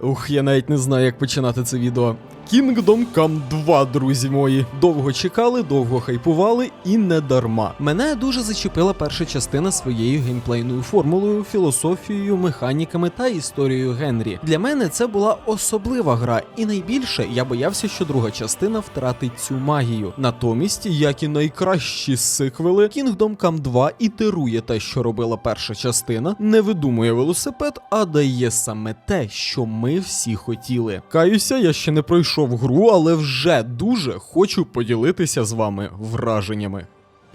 Ух, я навіть не знаю, як починати це відео. Kingdom Come 2, друзі мої. Довго чекали, довго хайпували і не дарма. Мене дуже зачепила перша частина своєю геймплейною формулою, філософією, механіками та історією Генрі. Для мене це була особлива гра, і найбільше я боявся, що друга частина втратить цю магію. Натомість, як і найкращі сиквели, Kingdom Come 2 ітерує те, що робила перша частина, не видумує велосипед, а дає саме те, що ми всі хотіли. Каюся, я ще не пройшов гру, але вже дуже хочу поділитися з вами враженнями.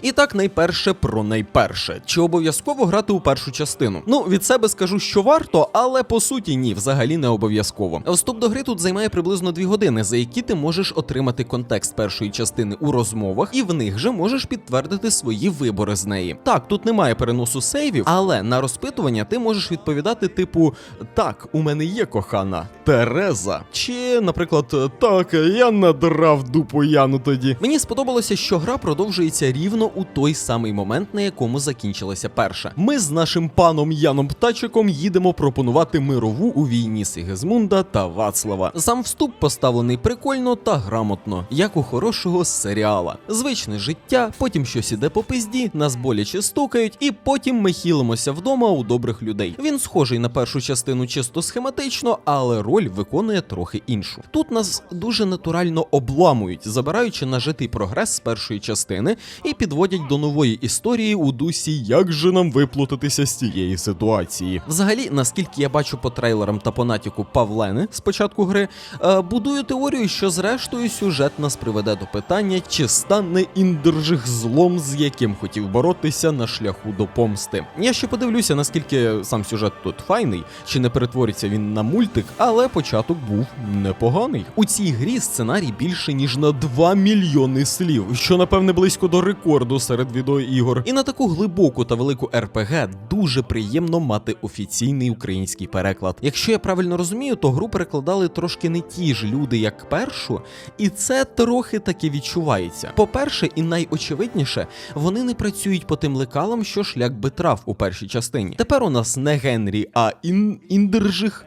І так, найперше про найперше. Чи обов'язково грати у першу частину? Ну, від себе скажу, що варто, але по суті ні, взагалі не обов'язково. Вступ до гри тут займає приблизно 2 години, за які ти можеш отримати контекст першої частини у розмовах, і в них же можеш підтвердити свої вибори з неї. Так, тут немає переносу сейвів, але на розпитування ти можеш відповідати, типу: Так, у мене є кохана Тереза. Чи, наприклад, так, я надрав дупу Яну тоді. Мені сподобалося, що гра продовжується рівно у той самий момент, на якому закінчилася перша. Ми з нашим паном Яном Птачиком їдемо пропонувати мирову у війні Сигизмунда та Вацлава. Сам вступ поставлений прикольно та грамотно, як у хорошого серіала. Звичне життя, потім щось іде по пизді, нас боляче стукають, і потім ми хілимося вдома у добрих людей. Він схожий на першу частину чисто схематично, але роль виконує трохи іншу. Тут нас дуже натурально обламують, забираючи нажитий прогрес з першої частини і підводять до нової історії у дусі, як же нам виплутатися з цієї ситуації. Взагалі, наскільки я бачу по трейлерам та по натяку Павлени з початку гри, е, будую теорію, що зрештою сюжет нас приведе до питання, чи стане індержих злом, з яким хотів боротися на шляху до помсти. Я ще подивлюся, наскільки сам сюжет тут файний, чи не перетвориться він на мультик, але початок був непоганий. У цій грі сценарій більше ніж на 2 мільйони слів, що напевне близько до рекорду серед відеоігор. І на таку глибоку та велику РПГ дуже приємно мати офіційний український переклад. Якщо я правильно розумію, то гру перекладали трошки не ті ж люди, як першу, і це трохи таки відчувається. По-перше, і найочевидніше, вони не працюють по тим лекалам, що шлях би трав у першій частині. Тепер у нас не Генрі, а ін... Індержих.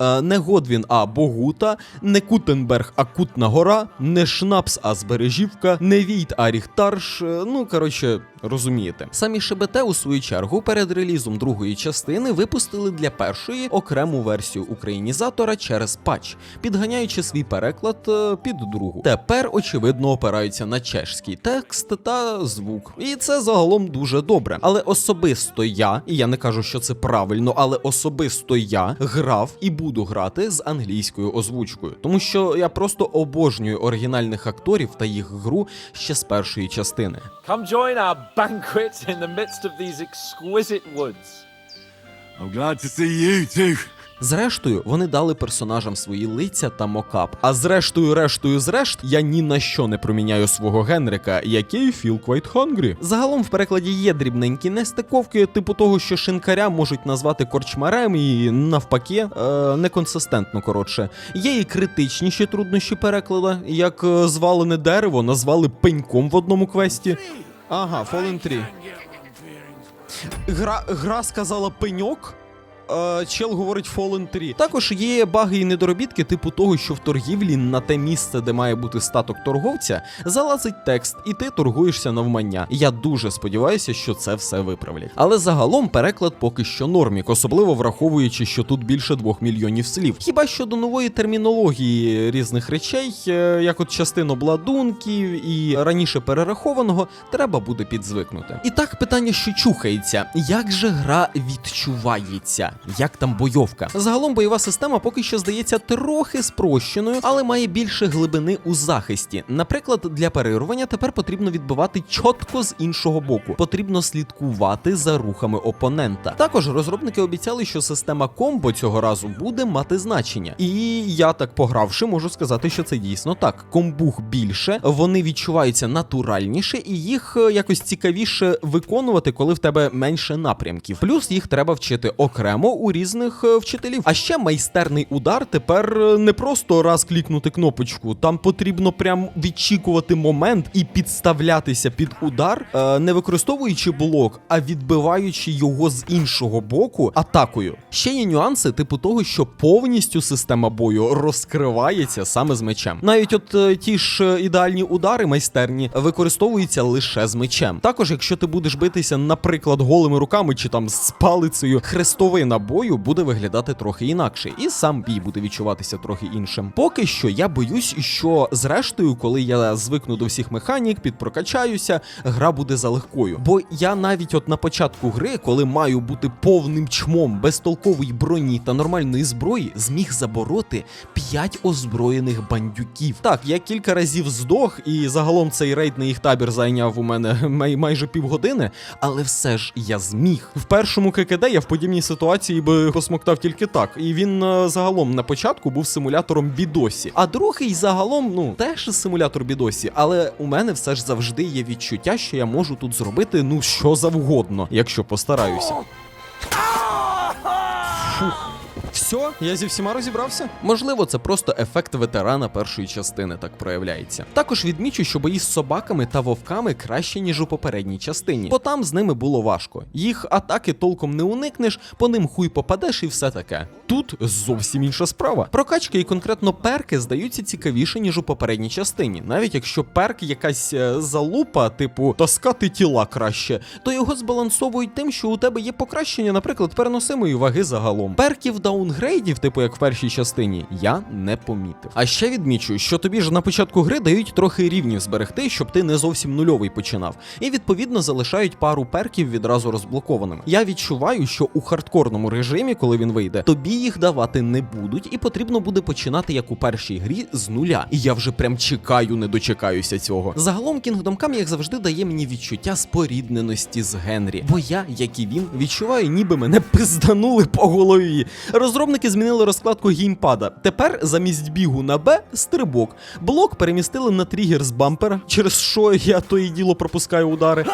Е, Не Годвін, а Богута, не Кутенберг, а Кутна Гора, не Шнапс, а Збережівка, не Війт, а Ріхтарш. Е, Ну, коротше, розумієте. Самі ШБТ, у свою чергу, перед релізом другої частини випустили для першої окрему версію українізатора через патч, підганяючи свій переклад е, під другу. Тепер, очевидно, опираються на чешський текст та звук. І це загалом дуже добре. Але особисто я, і я не кажу, що це правильно, але особисто я грав і буду грати з англійською озвучкою, тому що я просто обожнюю оригінальних акторів та їх гру ще з першої частини. Come join our banquet in the midst of these exquisite woods. I'm glad to see you too. Зрештою, вони дали персонажам свої лиця та мокап. А зрештою, рештою, зрешт, я ні на що не проміняю свого Генрика, який feel quite hungry. Загалом в перекладі є дрібненькі нестиковки, типу того, що шинкаря можуть назвати корчмарем і навпаки, е, неконсистентно коротше. Є і критичніші труднощі перекладу, як е, звалене дерево назвали пеньком в одному квесті. Ага, Fallen 3. Гра, гра сказала пеньок. Е, Чел говорить Fallen 3. Також є баги і недоробітки, типу того, що в торгівлі на те місце, де має бути статок торговця, залазить текст, і ти торгуєшся навмання. Я дуже сподіваюся, що це все виправлять. Але загалом переклад поки що нормік, особливо враховуючи, що тут більше двох мільйонів слів. Хіба що до нової термінології різних речей, е, як от частин обладунків і раніше перерахованого, треба буде підзвикнути. І так питання, що чухається: як же гра відчувається? Як там бойовка? Загалом бойова система поки що здається трохи спрощеною, але має більше глибини у захисті. Наприклад, для перервання тепер потрібно відбивати чітко з іншого боку. Потрібно слідкувати за рухами опонента. Також розробники обіцяли, що система комбо цього разу буде мати значення. І я так погравши, можу сказати, що це дійсно так. Комбух більше, вони відчуваються натуральніше, і їх е, якось цікавіше виконувати, коли в тебе менше напрямків. Плюс їх треба вчити окремо прямо у різних е, вчителів. А ще майстерний удар тепер е, не просто раз клікнути кнопочку. Там потрібно прям відчікувати момент і підставлятися під удар, е, не використовуючи блок, а відбиваючи його з іншого боку атакою. Ще є нюанси, типу того, що повністю система бою розкривається саме з мечем. Навіть от ті ж ідеальні удари майстерні використовуються лише з мечем. Також, якщо ти будеш битися, наприклад, голими руками чи там з палицею, хрестовина бою буде виглядати трохи інакше, і сам бій буде відчуватися трохи іншим. Поки що я боюсь, що зрештою, коли я звикну до всіх механік, підпрокачаюся, гра буде залегкою. Бо я навіть от на початку гри, коли маю бути повним чмом безтолкової броні та нормальної зброї, зміг забороти 5 озброєних бандюків. Так, я кілька разів здох, і загалом цей рейд на їх табір зайняв у мене май- майже півгодини, але все ж я зміг. В першому ККД я в подібній ситуації би посмоктав тільки так. І він е, загалом на початку був симулятором бідосі. А другий загалом, ну, теж симулятор бідосі, але у мене все ж завжди є відчуття, що я можу тут зробити ну що завгодно, якщо постараюся. Фух. Все, я зі всіма розібрався. Можливо, це просто ефект ветерана першої частини так проявляється. Також відмічу, що бої з собаками та вовками краще, ніж у попередній частині, бо там з ними було важко. Їх атаки толком не уникнеш, по ним хуй попадеш і все таке. Тут зовсім інша справа. Прокачки і конкретно перки здаються цікавіше, ніж у попередній частині. Навіть якщо перк якась е, залупа, типу таскати тіла краще, то його збалансовують тим, що у тебе є покращення, наприклад, переносимої ваги загалом. Перків даунгрейдів, типу як в першій частині, я не помітив. А ще відмічу, що тобі ж на початку гри дають трохи рівнів зберегти, щоб ти не зовсім нульовий починав. І відповідно залишають пару перків відразу розблокованими. Я відчуваю, що у хардкорному режимі, коли він вийде, тобі їх давати не будуть, і потрібно буде починати як у першій грі з нуля. І я вже прям чекаю, не дочекаюся цього. Загалом Kingdom Come, як завжди, дає мені відчуття спорідненості з Генрі. Бо я, як і він, відчуваю, ніби мене пизданули по голові. Розробники змінили розкладку геймпада. Тепер замість бігу на Б стрибок. Блок перемістили на тригер з бампера, через що я то і діло пропускаю удари.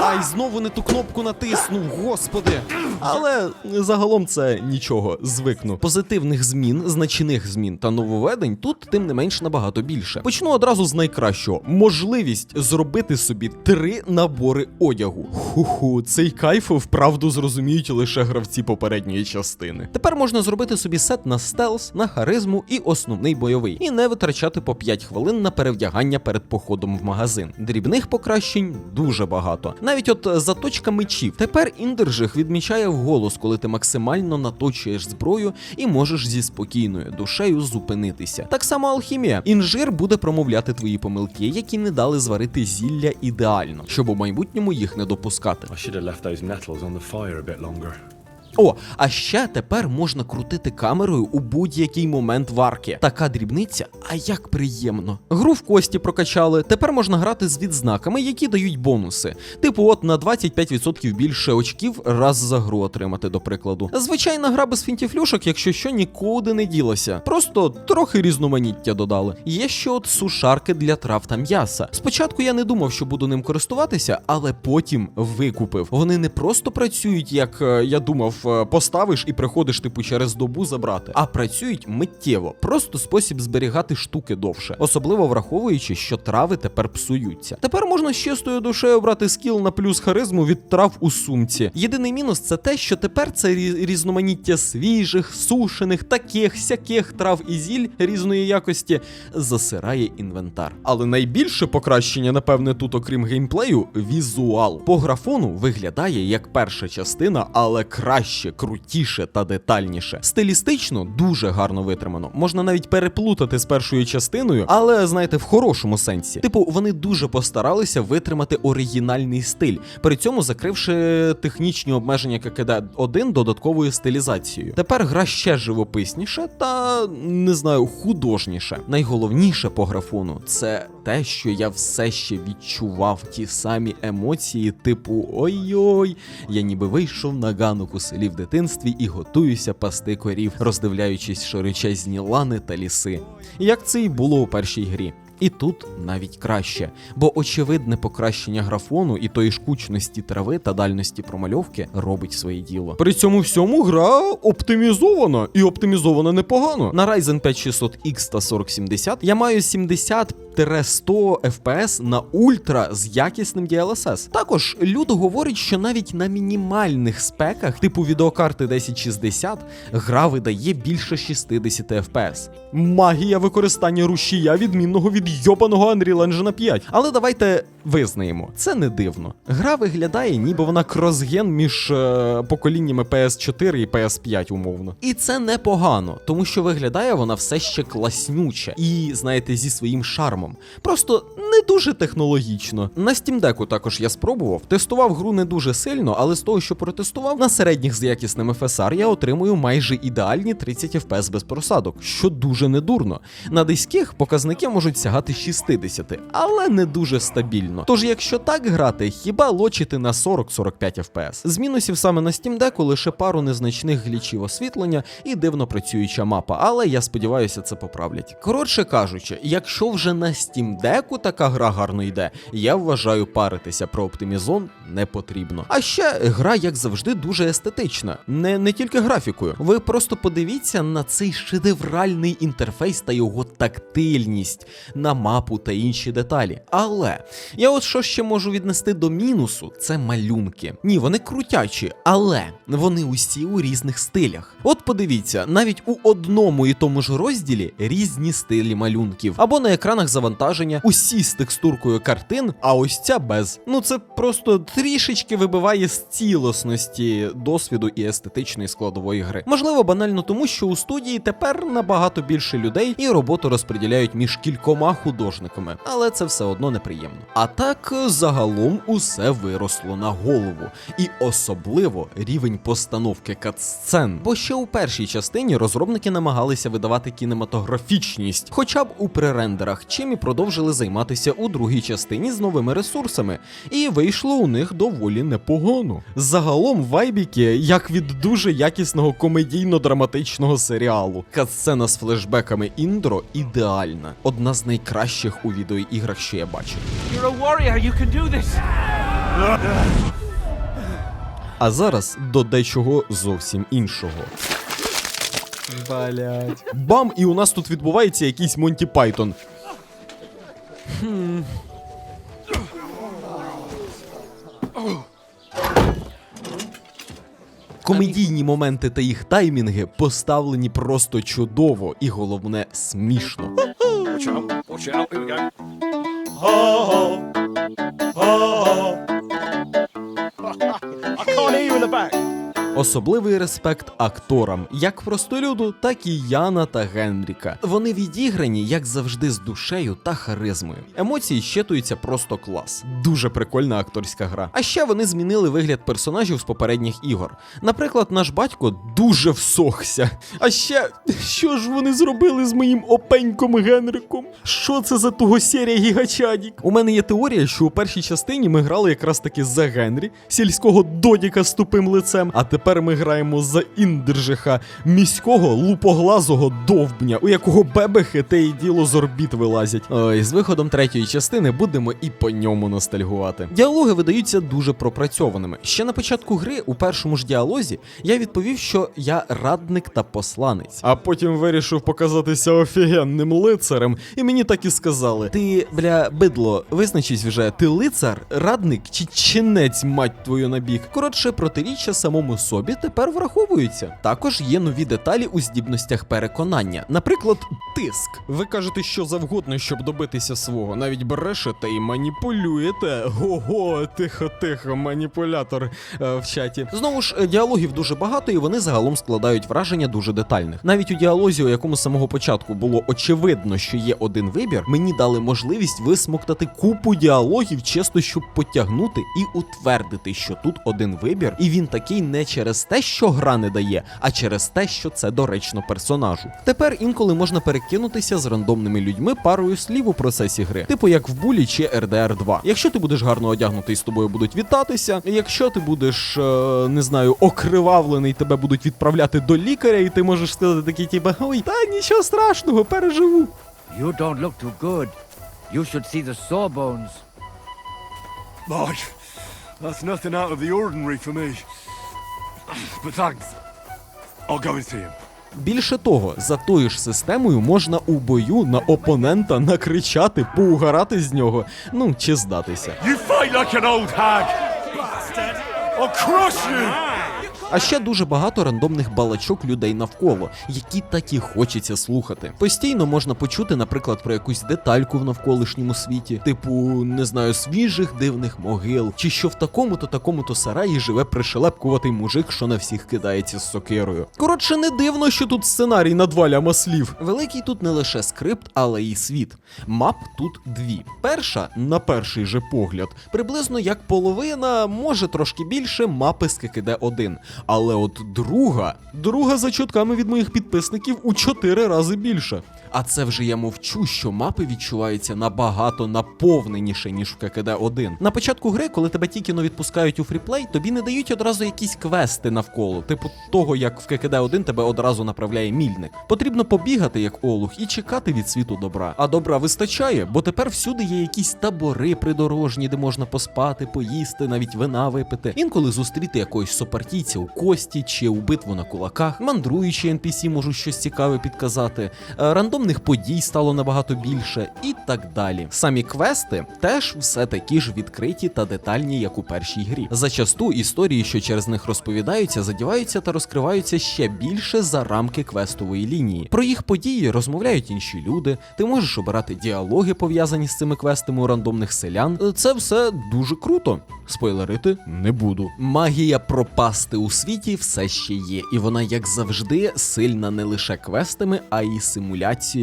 Ай, знову не ту кнопку натиснув, господи. Але загалом це нічого, звикну. Позитивних змін, значних змін та нововведень тут тим не менш набагато більше. Почну одразу з найкращого: можливість зробити собі три набори одягу. Ху-ху, цей кайф вправду зрозуміють лише гравці попередньої частини. Тепер можна зробити собі сет на стелс, на харизму і основний бойовий, і не витрачати по 5 хвилин на перевдягання перед походом в магазин. Дрібних покращень дуже багато. Навіть от е, заточка мечів. Тепер індержих відмічає вголос, коли ти максимально наточуєш зброю і можеш зі спокійною душею зупинитися. Так само алхімія. Інжир буде промовляти твої помилки, які не дали зварити зілля ідеально, щоб у майбутньому їх не допускати. I should have left those nettles on the fire a bit longer. О, а ще тепер можна крутити камерою у будь-який момент варки. Така дрібниця, а як приємно. Гру в кості прокачали. Тепер можна грати з відзнаками, які дають бонуси. Типу, от на 25% більше очків раз за гру отримати, до прикладу. Звичайна гра без фінтіфлюшок, якщо що, нікуди не ділася. Просто трохи різноманіття додали. Є ще от сушарки для трав та м'яса. Спочатку я не думав, що буду ним користуватися, але потім викупив. Вони не просто працюють, як е, я думав, поставиш і приходиш типу через добу забрати, а працюють миттєво. Просто спосіб зберігати штуки довше, особливо враховуючи, що трави тепер псуються. Тепер можна з чистою душею брати скіл на плюс харизму від трав у сумці. Єдиний мінус це те, що тепер це різноманіття свіжих, сушених, таких, сяких трав і зіль різної якості засирає інвентар. Але найбільше покращення, напевне, тут, окрім геймплею, візуал. По графону виглядає як перша частина, але краще, крутіше та детальніше. Стилістично дуже гарно витримано. Можна навіть переплутати з першою частиною, але знаєте, в хорошому сенсі. Типу, вони дуже постаралися витримати оригінальний стиль, при цьому закривши технічні обмеження ККД 1 додатковою стилізацією. Тепер гра ще живописніше та не знаю, художніше. Найголовніше по графону це те, що я все ще відчував ті самі емоції, типу ой-ой, я ніби вийшов на ганок у селі в дитинстві і готуюся пасти корів, роздивляючись широчезні лани та ліси. Як це і було у першій грі. І тут навіть краще, бо очевидне покращення графону і тої ж кучності трави та дальності промальовки робить своє діло. При цьому всьому гра оптимізована і оптимізована непогано. На Ryzen 5 600X та 4070 я маю 70 100 FPS на ультра з якісним DLSS. Також люд говорить, що навіть на мінімальних спеках, типу відеокарти 1060, гра видає більше 60 FPS. Магія використання рушія відмінного від йобаного Unreal Engine 5. Але давайте визнаємо, це не дивно. Гра виглядає, ніби вона кросген між е, поколіннями PS4 і PS5 умовно. І це непогано, тому що виглядає вона все ще класнюче і, знаєте, зі своїм шармом. Просто не дуже технологічно. На Steam Deck також я спробував, тестував гру не дуже сильно, але з того, що протестував, на середніх з якісним FSR я отримую майже ідеальні 30 FPS без просадок, що дуже недурно. На диських показники можуть сягати 60, але не дуже стабільно. Тож, якщо так грати, хіба лочити на 40-45 FPS. З мінусів саме на Steam Deck лише пару незначних глічів освітлення і дивно працююча мапа, але я сподіваюся, це поправлять. Коротше кажучи, якщо вже на Steam Deck така гра гарно йде, я вважаю паритися про оптимізон не потрібно. А ще гра, як завжди, дуже естетична, не, не тільки графікою. Ви просто подивіться на цей шедевральний інтерфейс та його тактильність, на мапу та інші деталі. Але я от що ще можу віднести до мінусу, це малюнки. Ні, вони крутячі, але вони усі у різних стилях. От подивіться, навіть у одному і тому ж розділі різні стилі малюнків. Або на екранах завантаження усі з текстуркою картин, а ось ця без. Ну це просто трішечки вибиває з цілісності досвіду і естетичної складової гри. Можливо, банально тому, що у студії тепер набагато більше людей і роботу розподіляють між кількома художниками, але це все одно неприємно. А так загалом усе виросло на голову, і особливо рівень постановки катсцен. Бо ще у першій частині розробники намагалися видавати кінематографічність, хоча б у пререндерах, чим і продовжили займатися у другій частині з новими ресурсами, і вийшло у них доволі непогано. Загалом вайбіки, як від дуже якісного комедійно-драматичного серіалу. Катсцена з флешбеками інтро ідеальна, одна з найкращих у відеоіграх, що я бачив. You're a warrior. You can do this. А зараз до дечого зовсім іншого. Блять. Бам! І у нас тут відбувається якийсь Монті Пайтон. Комедійні моменти та їх таймінги поставлені просто чудово і головне смішно. I can't hear you in the back. Особливий респект акторам, як простолюду, так і Яна та Генріка. Вони відіграні, як завжди, з душею та харизмою. Емоції щитуються просто клас. Дуже прикольна акторська гра. А ще вони змінили вигляд персонажів з попередніх ігор. Наприклад, наш батько дуже всохся. А ще що ж вони зробили з моїм опеньком Генриком? Що це за того серія гігачадік? У мене є теорія, що у першій частині ми грали якраз таки за Генрі, сільського додіка з тупим лицем. А тепер ми граємо за індержиха, міського лупоглазого довбня, у якого бебехи те і діло з орбіт вилазять. Ой, з виходом третьої частини будемо і по ньому ностальгувати. Діалоги видаються дуже пропрацьованими. Ще на початку гри, у першому ж діалозі, я відповів, що я радник та посланець. А потім вирішив показатися офігенним лицарем, і мені так і сказали: Ти, бля, бидло, визначись вже, ти лицар, радник чи чинець, мать твою набіг. Коротше, протиріччя самому собі тепер враховуються. Також є нові деталі у здібностях переконання, наприклад, тиск. Ви кажете, що завгодно, щоб добитися свого, навіть брешете і маніпулюєте. Ого, тихо, тихо, маніпулятор е, в чаті. Знову ж е, діалогів дуже багато, і вони загалом складають враження дуже детальних. Навіть у діалозі, у якому з самого початку було очевидно, що є один вибір, мені дали можливість висмоктати купу діалогів, чисто щоб потягнути і утвердити, що тут один вибір, і він такий не через те, що гра не дає, а через те, що це доречно персонажу. Тепер інколи можна перекинутися з рандомними людьми парою слів у процесі гри, типу як в Булі чи RDR 2. Якщо ти будеш гарно одягнутий, з тобою будуть вітатися. Якщо ти будеш, е, не знаю, окривавлений, тебе будуть відправляти до лікаря, і ти можеш сказати такий, типу, ой, та нічого страшного, переживу. You don't look too good. You should see the sawbones. Boy, that's nothing out of the ordinary for me. I'll go and see him. Більше того, за тою ж системою можна у бою на опонента накричати, поугарати з нього, ну чи здатися. You fight like an old hag! Bastard! I'll crush you! А ще дуже багато рандомних балачок людей навколо, які так і хочеться слухати. Постійно можна почути, наприклад, про якусь детальку в навколишньому світі, типу, не знаю, свіжих дивних могил, чи що в такому-то такому-то сараї живе пришелепкуватий мужик, що на всіх кидається з сокирою. Коротше, не дивно, що тут сценарій на два ляма слів. Великий тут не лише скрипт, але й світ. Мап тут дві. Перша, на перший же погляд, приблизно як половина, може трошки більше мапи ККД 1 але от друга, друга за чутками від моїх підписників у чотири рази більше. А це вже я мовчу, що мапи відчуваються набагато наповненіше, ніж в ККД 1. На початку гри, коли тебе тільки но відпускають у фріплей, тобі не дають одразу якісь квести навколо, типу того, як в ККД 1 тебе одразу направляє мільник. Потрібно побігати як олух і чекати від світу добра. А добра вистачає, бо тепер всюди є якісь табори придорожні, де можна поспати, поїсти, навіть вина випити. Інколи зустріти якогось сопартійця у кості чи у битву на кулаках. Мандруючі NPC можуть щось цікаве підказати. Е, Рандомних подій стало набагато більше, і так далі. Самі квести теж все такі ж відкриті та детальні, як у першій грі. Зачасту історії, що через них розповідаються, задіваються та розкриваються ще більше за рамки квестової лінії. Про їх події розмовляють інші люди. Ти можеш обирати діалоги, пов'язані з цими квестами у рандомних селян. Це все дуже круто. Спойлерити не буду. Магія пропасти у світі все ще є, і вона, як завжди, сильна не лише квестами, а й симуляцією,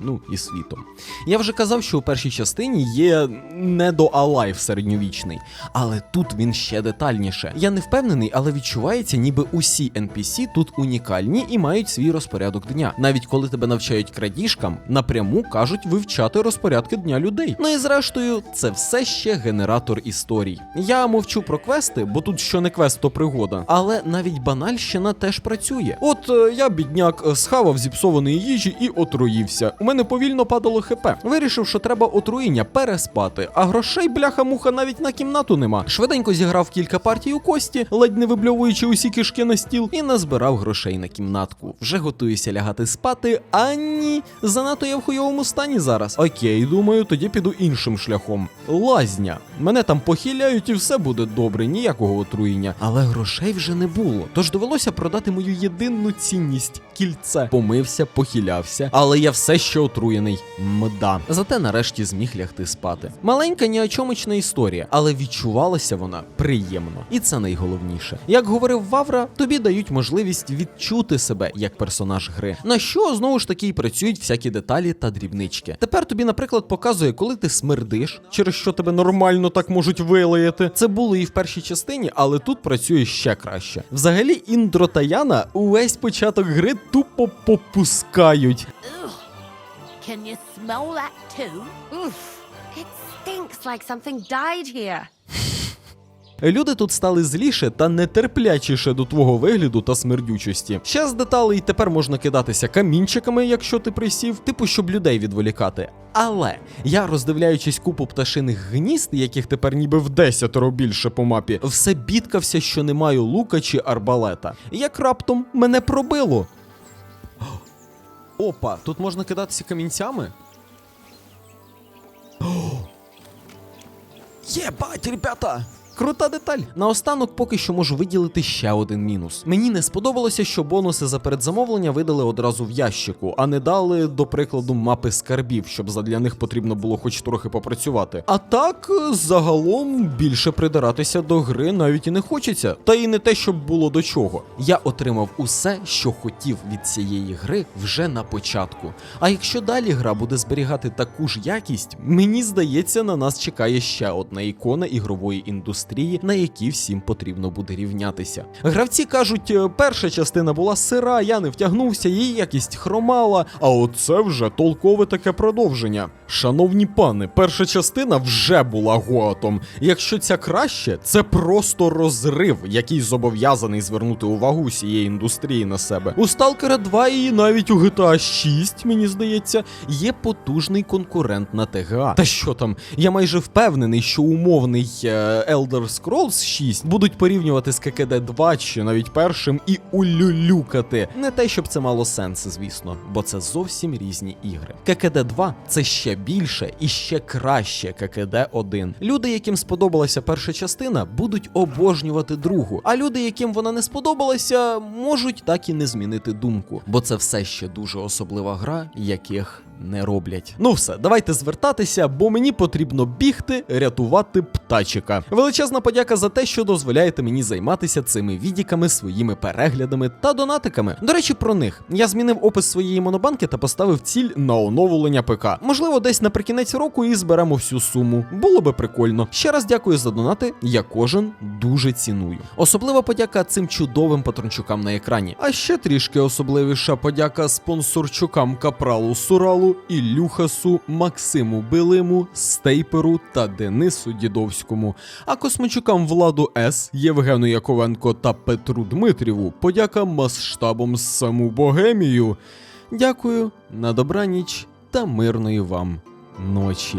ну і світом. Я вже казав, що у першій частині є не до Alive середньовічний, але тут він ще детальніше. Я не впевнений, але відчувається, ніби усі NPC тут унікальні і мають свій розпорядок дня. Навіть коли тебе навчають крадіжкам, напряму кажуть вивчати розпорядки дня людей. Ну і зрештою, це все ще генератор історій. Я мовчу про квести, бо тут що не квест, то пригода. Але навіть банальщина теж працює. От е, я, бідняк, е, схавав зіпсованої їжі і отруївся. У мене повільно падало хп. Вирішив, що треба отруєння переспати, а грошей бляха-муха навіть на кімнату нема. Швиденько зіграв кілька партій у кості, ледь не вибльовуючи усі кишки на стіл, і назбирав грошей на кімнатку. Вже готуюся лягати спати. А ні, занадто я в хуйовому стані зараз. Окей, думаю, тоді піду іншим шляхом. Лазня. Мене там похиляють і все буде добре, ніякого отруєння. Але грошей вже не було. Тож довелося продати мою єдину цінність кільце. Помився, похилявся, але я все ще отруєний. Мда. Зате нарешті зміг лягти спати. Маленька ніочомична історія, але відчувалася вона приємно. І це найголовніше. Як говорив Вавра, тобі дають можливість відчути себе як персонаж гри. На що знову ж таки й працюють всякі деталі та дрібнички. Тепер тобі, наприклад, показує, коли ти смердиш, через що тебе нормально так можуть вилаяти. Це було і в першій частині, але тут працює ще краще. Взагалі, Індро та Яна увесь початок гри тупо попускають. Can you smell that too? Oof. It stinks like something died here. Люди тут стали зліше та нетерплячіше до твого вигляду та смердючості. Ще з деталей тепер можна кидатися камінчиками, якщо ти присів, типу, щоб людей відволікати. Але я, роздивляючись купу пташиних гнізд, яких тепер ніби в десятеро більше по мапі, все бідкався, що не маю лука чи арбалета. Як раптом мене пробило. Опа, тут можна кидатися камінцями? Єбать, ребята! Крута деталь. Наостанок поки що можу виділити ще один мінус. Мені не сподобалося, що бонуси за передзамовлення видали одразу в ящику, а не дали, до прикладу, мапи скарбів, щоб задля них потрібно було хоч трохи попрацювати. А так, загалом більше придиратися до гри навіть і не хочеться. Та і не те, щоб було до чого. Я отримав усе, що хотів від цієї гри вже на початку. А якщо далі гра буде зберігати таку ж якість, мені здається, на нас чекає ще одна ікона ігрової індустрії. Індустрії, на які всім потрібно буде рівнятися. Гравці кажуть, «Е, перша частина була сира, я не втягнувся, її якість хромала. А оце вже толкове таке продовження. Шановні пани, перша частина вже була гоатом. Якщо ця краще, це просто розрив, який зобов'язаний звернути увагу усієї індустрії на себе. У Stalker 2 і навіть у GTA 6, мені здається, є потужний конкурент на ТГА. Та що там? Я майже впевнений, що умовний е, Elder Scrolls 6 будуть порівнювати з ККД 2 чи навіть першим і улюлюкати. Не те, щоб це мало сенсу, звісно, бо це зовсім різні ігри. ККД 2 це ще більше і ще краще ККД 1. Люди, яким сподобалася перша частина, будуть обожнювати другу. А люди, яким вона не сподобалася, можуть так і не змінити думку, бо це все ще дуже особлива гра, яких не роблять. Ну все, давайте звертатися, бо мені потрібно бігти, рятувати птачика. Величезна подяка за те, що дозволяєте мені займатися цими відіками, своїми переглядами та донатиками. До речі, про них я змінив опис своєї монобанки та поставив ціль на оновлення ПК. Можливо, десь наприкінець року і зберемо всю суму. Було би прикольно. Ще раз дякую за донати. Я кожен дуже ціную. Особлива подяка цим чудовим патрончукам на екрані. А ще трішки особливіша подяка спонсорчукам Капралу Суралу, Ілюхасу, Максиму Билиму, Стейперу та Денису Дідовському. А космочукам Владу С, Євгену Яковенко та Петру Дмитріву подяка масштабом саму Богемію. Дякую, на добраніч та мирної вам ночі.